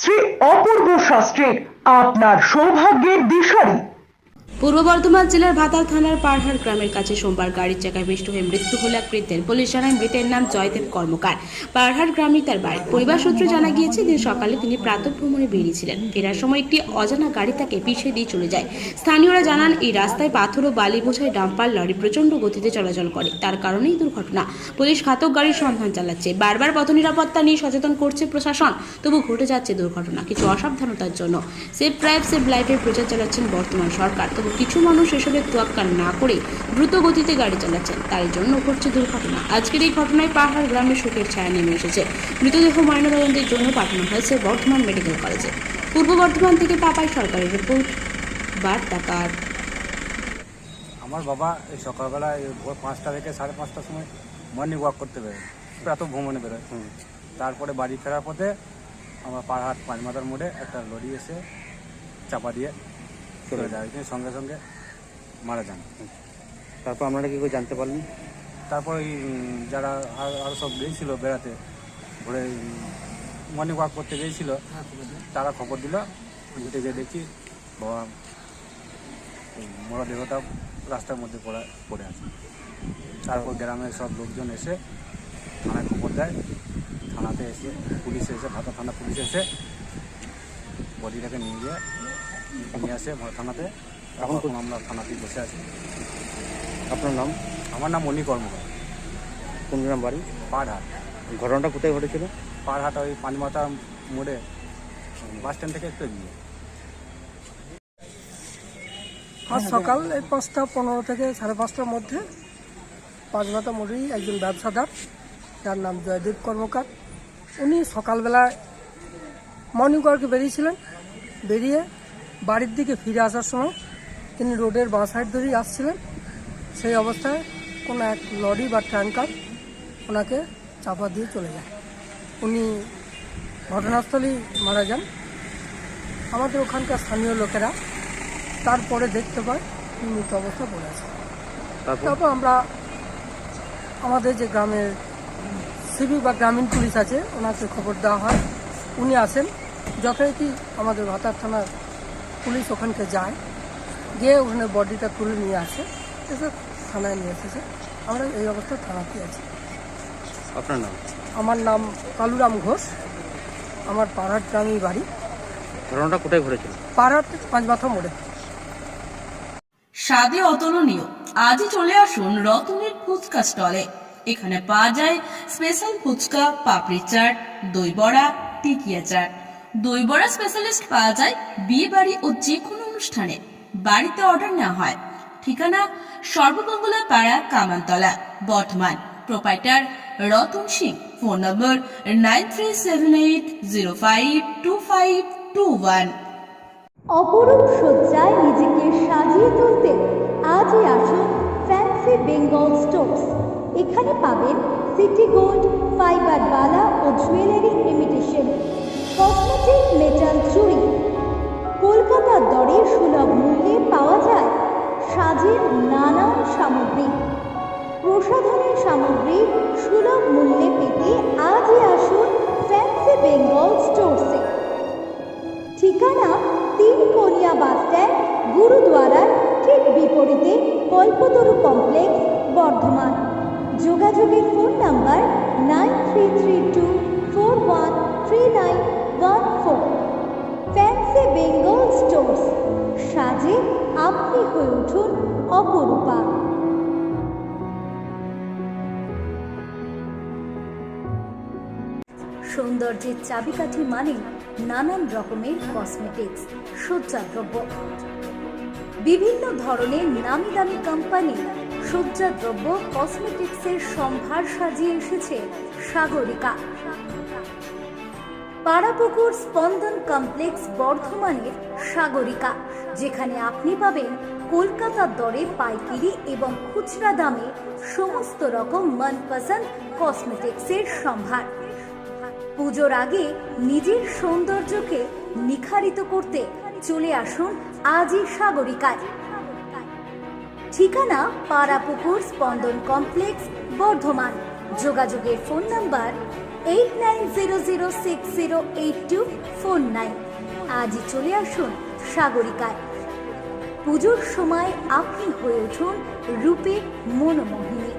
Shri Apurba শাস্ত্রীর আপনার সৌভাগ্যের দিশারি। পূর্ব বর্ধমান জেলার ভাতাল থানার পারহার গ্রামের কাছে সোমবার গাড়ির চাকায় পিষ্ট হয়ে মৃত্যু হল এক বৃদ্ধের। পুলিশ জানায়, মৃতের নাম জয়দেব কর্মকার। পারহার গ্রামে তার বাড়ি। পরিবার সূত্রে জানা গিয়েছে দিন সকালে তিনি প্রাতঃ ভ্রমণে বেরিয়েছিলেন ফেরার সময় একটি অজানা গাড়ি তাকে পিছিয়ে দিয়ে চলে যায়। স্থানীয়রা জানান, এই রাস্তায় পাথর ও বালি বোঝায় ডাম্পার লরি প্রচণ্ড গতিতে চলাচল করে। তার কারণেই দুর্ঘটনা। পুলিশ ঘাতক গাড়ির সন্ধান চালাচ্ছে। বারবার পথ নিরাপত্তা নিয়ে সচেতন করছে প্রশাসন। তবু ঘটে যাচ্ছে দুর্ঘটনা। কিছু অসাবধানতার জন্য। সেফ ড্রাইভ, সেফ লাইফের প্রচার চালাচ্ছেন বর্তমান সরকার। তবু কিছু মানুষ এসবের তোয়াক্কা না করে দ্রুত গতিতে গাড়ি চালাচ্ছেন। তার জন্য ঘটছে দুর্ঘটনা। আজকের এই ঘটনায় পাহাড় গ্রামে শোকের ছায়া নেমে এসেছে। মৃতদেহ ময়নাতদন্তের জন্য পাঠানো হয়েছে বর্ধমান মেডিকেল কলেজে। পূর্ব বর্ধমান থেকে পাপাই সরকারের রিপোর্ট বার্তাকার আমার বাবা এই সকালবেলা ভোর পাঁচটা থেকে সাড়ে পাঁচটার সময় মর্নিং ওয়াক করতে বেরোয়। প্রাত ভ্রমণে বেরোয়। তারপরে বাড়ি ফেরার পথে আমার পাহাড় পাঁচমাথার মোড়ে একটা লরি এসে চাপা দিয়ে চলে যায় ওইখানে সঙ্গে সঙ্গে মারা যান। তারপর আপনারা কি করে জানতে পারলেন তারপর ওই যারা আর আরও সব গিয়েছিল বেড়াতে, ঘুরে মর্নিং ওয়াক করতে গিয়েছিল, তারা খবর দিল ঘুরতে গিয়ে দেখি, বাবা ওই মরদেহটা রাস্তার মধ্যে পড়ে পড়ে আছে। তারপর গ্রামের সব লোকজন এসে থানায় খবর দেয়। থানাতে এসে পুলিশ এসে, ভাতা থানা পুলিশ এসে বডিটাকে নিয়ে গিয়ে নিয়ে আসে ভা- থানাতে। এখন আমরা থানাতেই বসে আছি। আপনার নাম? আমার নাম মণি কর্মকার। কোন গ্রাম বাড়ি? পাড়হাট। ঘটনাটা কোথায় ঘটেছিল? পাড়হাট ওই পানিমাথা মোড়ে বাস স্ট্যান্ড থেকে একটু এগিয়ে। আজ সকাল এই পাঁচটা পনেরো থেকে সাড়ে পাঁচটার মধ্যে পাঁচমাথা মোড়েই একজন ব্যবসাদার যার নাম জয়দেব কর্মকার। উনি সকালবেলায় মর্নিং ওয়ার্কে বেরিয়েছিলেন। বেরিয়ে বাড়ির দিকে ফিরে আসার সময় তিনি রোডের বাঁ সাইড ধরেই আসছিলেন। সেই অবস্থায় কোনো এক লরি বা ট্যাঙ্কার ওনাকে চাপা দিয়ে চলে যায়। উনি ঘটনাস্থলেই মারা যান। আমাদের ওখানকার স্থানীয় লোকেরা তারপরে দেখতে পায় মৃত অবস্থা পড়ে আছে। তারপর? তারপর আমরা আমাদের যে গ্রামের সিভিক বা গ্রামীণ পুলিশ আছে ওনাকে খবর দেওয়া হয়। উনি আসেন। যথারীতি আমাদের ভাতার থানার পুলিশ ওখানকে যায় গিয়ে ওখানে বডিটা তুলে নিয়ে আসে এসে থানায় নিয়ে এসেছে। আমরা এই অবস্থায় থানাতে আছি। আপনার নাম? আমার নাম কালুরাম ঘোষ। আমার পাড়ার গ্রামেই বাড়ি। ঘটনাটা কোথায় ঘটেছিল? পাড়ার পাঁচ মাথা মোড়ে। স্বাদে অতুলনীয়। আজই চলে আসুন রতনের ফুচকা স্টলে। এখানে পাওয়া যায় স্পেশাল ফুচকা পাপড়ি চাট দই বড়া টিকিয়া চাট। দই বড়া স্পেশালিস্ট পাওয়া যায় বিয়ে বাড়ি ও যে কোনো অনুষ্ঠানে। বাড়িতে অর্ডার নেওয়া হয়। ঠিকানা Sarbamangala Para Kamantala, Bardhaman. Proprietor Ratan Singh phone number nine three seven eight zero five two five two one অপরূপ সজ্জায় নিজেকে সাজিয়ে তুলতে আজই আসুন ফ্যান্সি বেঙ্গল স্টোর্স এখানে পাবেন সিটি গোল্ড, ফাইবার বালা ও জুয়েলারি ইমিটেশন কসমেটিক মেটাল চুড়ি। কলকাতার দরে সুলভ মূল্যে পাওয়া যায় সাজের নানান সামগ্রী। প্রসাধনের সামগ্রী সুলভ মূল্যে পেতে আজই আসুন ফ্যান্সি বেঙ্গল স্টোরসে। ঠিকানা তিন কোনিয়া বাস স্ট্যান্ড গুরুদ্বারার ঠিক বিপরীতে কল্পতরু কমপ্লেক্স, বর্ধমান। যোগাযোগের phone number nine three three two four one three nine one four. Fancy Bengal stores, সাজে আপনি হয়ে উঠুন অপরূপা। সৌন্দর্যের চাবিকাঠি মানে নানান রকমের কসমেটিক্স সজ্জাদ্রব্য বিভিন্ন ধরনের নামি দামি কোম্পানি সজ্জাদ্রব্য কসমেটিক্সের সম্ভার সাজিয়ে এসেছে সাগরিকা। পাড়াপুকুর স্পন্দন কমপ্লেক্স বর্ধমানের সাগরিকা, যেখানে আপনি পাবেন কলকাতার দরে পাইকারি এবং খুচরা দামে সমস্ত রকম মনপসন্দ কসমেটিক্সের সম্ভার। পুজোর আগে নিজের সৌন্দর্যকে নিখারিত করতে চলে আসুন আজই সাগরিকায়। ঠিকানা পাড়াপুকুর স্পন্দন কমপ্লেক্স, বর্ধমান। যোগাযোগের phone number eight nine zero zero six zero eight two four nine আজই চলে আসুন সাগরিকায়। পুজোর সময় আপনি হয়ে উঠুন রূপে মনোমোহিনী।